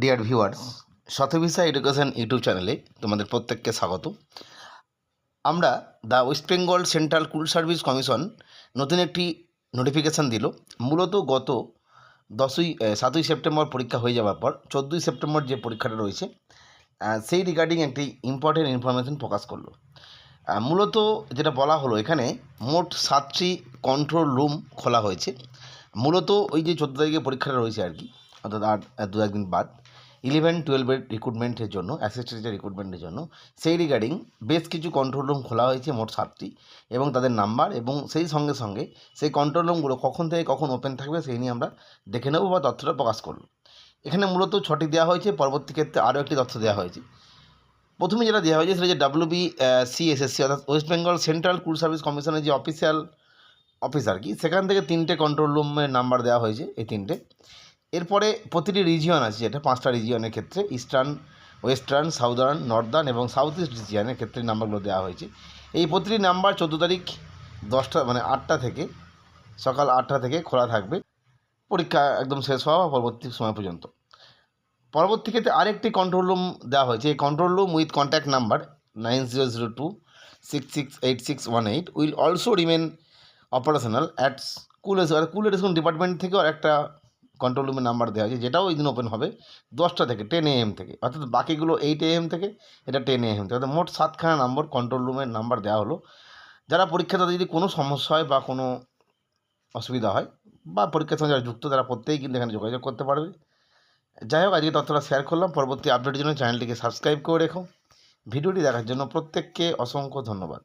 Dear viewers Shatabhisha education YouTube চ্যানেলে তোমাদের প্রত্যেককে স্বাগত। আমরা the West Bengal central school service commission নতুন একটি নোটিফিকেশান দিল। মূলত গত দশই সাতই সেপ্টেম্বর পরীক্ষা হয়ে যাওয়ার পর, চোদ্দোই সেপ্টেম্বর যে পরীক্ষাটা রয়েছে সেই রিগার্ডিং একটি ইম্পর্টেন্ট ইনফরমেশন প্রকাশ করল। মূলত যেটা বলা হলো এখানে মোট সাতটি কন্ট্রোল রুম খোলা হয়েছে। মূলত ওই যে চোদ্দ তারিখে পরীক্ষাটা রয়েছে আর কি অর্থাৎ আর দু একদিন বাদ। ইলেভেন টুয়েলভের রিক্রুটমেন্টের জন্য অ্যাসিস্ট্যান্ট রিক্রুটমেন্টের জন্য, সেই রিগার্ডিং বেশ কিছু কন্ট্রোল রুম খোলা হয়েছে মোট সাতটি এবং তাদের নাম্বার এবং সেই সঙ্গে সঙ্গে সেই কন্ট্রোল রুমগুলো কখন থেকে কখন ওপেন থাকবে সেই নিয়ে আমরা দেখে নেব বা তথ্যটা প্রকাশ করব। এখানে মূলত ছটি দেওয়া হয়েছে, পরবর্তী ক্ষেত্রে আরও একটি তথ্য দেওয়া হয়েছে। প্রথমে যেটা দেওয়া হয়েছে সেটা যে ডাব্লিউবি সিএসএসসি অর্থাৎ West Bengal central school service কমিশনের যে অফিসিয়াল অফিস আর কি, সেখান থেকে তিনটে কন্ট্রোল রুমের নাম্বার দেওয়া হয়েছে, এই তিনটে। এরপরে প্রতিটি রিজিয়ন আছে, যেটা পাঁচটা রিজিয়নের ক্ষেত্রে ইস্টার্ন ওয়েস্টার্ন সাউদার্ন নর্দার্ন এবং সাউথ ইস্ট রিজিয়নের ক্ষেত্রে নাম্বারগুলো দেওয়া হয়েছে। এই প্রতিটি নাম্বার চোদ্দ তারিখ দশটা মানে আটটা থেকে, সকাল আটটা থেকে খোলা থাকবে। পরীক্ষা একদম শেষ হওয়া পরবর্তী সময় পর্যন্ত। পরবর্তী ক্ষেত্রে আরেকটি কন্ট্রোল রুম দেওয়া হয়েছে। এই control room with contact number nine zero zero two six six eight six one eight will also remain operational at school school education department থেকেও একটা কন্ট্রোল রুমের নাম্বার দেওয়া হয়েছে, যেটাও ওই দিন ওপেন হবে দশটা থেকে টেন এএম থেকে। অর্থাৎ বাকিগুলো এইট এএম থেকে, এটা টেন এএম থেকে। অর্থাৎ মোট সাতখানা নম্বর কন্ট্রোল রুমের নাম্বার দেওয়া হলো। যারা পরীক্ষা তাদের যদি কোনো সমস্যা হয় বা কোনো অসুবিধা হয়, বা পরীক্ষার সঙ্গে যারা যুক্ত, তারা প্রত্যেকেই কিন্তু এখানে যোগাযোগ করতে পারবে। যাই হোক, আজকে তথ্যটা শেয়ার করলাম। পরবর্তী আপডেটের জন্য চ্যানেলটিকে সাবস্ক্রাইব করে রেখো। ভিডিওটি দেখার জন্য প্রত্যেককে অসংখ্য ধন্যবাদ।